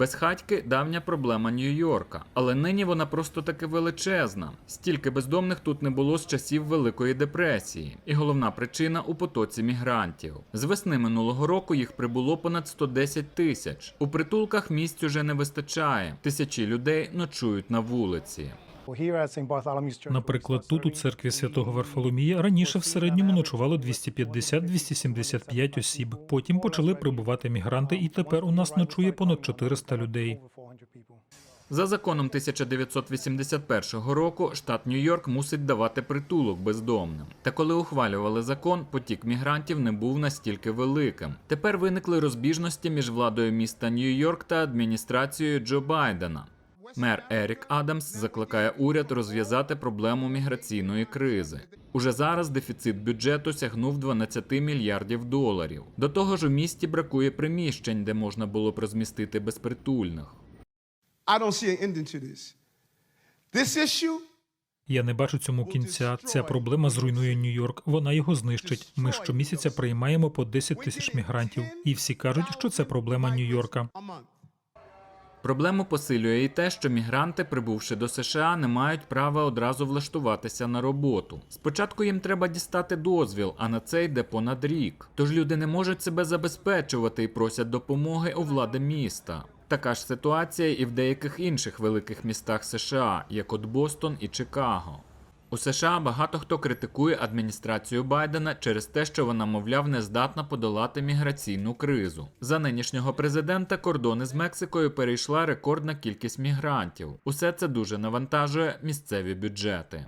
Безхатьки давня проблема Нью-Йорка, але нині вона просто таки величезна. Стільки бездомних тут не було з часів Великої депресії, і головна причина у потоці мігрантів. З весни минулого року їх прибуло понад 110 тисяч. У притулках місць уже не вистачає. Тисячі людей ночують на вулиці. Наприклад, тут у церкві святого Варфоломія раніше в середньому ночувало 250-275 осіб. Потім почали прибувати мігранти, і тепер у нас ночує понад 400 людей. За законом 1981 року штат Нью-Йорк мусить давати притулок бездомним. Та коли ухвалювали закон, потік мігрантів не був настільки великим. Тепер виникли розбіжності між владою міста Нью-Йорк та адміністрацією Джо Байдена. Мер Ерік Адамс закликає уряд розв'язати проблему міграційної кризи. Уже зараз дефіцит бюджету сягнув 12 мільярдів доларів. До того ж, у місті бракує приміщень, де можна було б розмістити безпритульних. Я не бачу цьому кінця. Ця проблема зруйнує Нью-Йорк. Вона його знищить. Ми щомісяця приймаємо по 10 тисяч мігрантів, і всі кажуть, що це проблема Нью-Йорка. Проблему посилює і те, що мігранти, прибувши до США, не мають права одразу влаштуватися на роботу. Спочатку їм треба дістати дозвіл, а на це йде понад рік. Тож люди не можуть себе забезпечувати і просять допомоги у влади міста. Така ж ситуація і в деяких інших великих містах США, як от Бостон і Чикаго. У США багато хто критикує адміністрацію Байдена через те, що вона, мовляв, не здатна подолати міграційну кризу. За нинішнього президента кордони з Мексикою перейшла рекордна кількість мігрантів. Усе це дуже навантажує місцеві бюджети.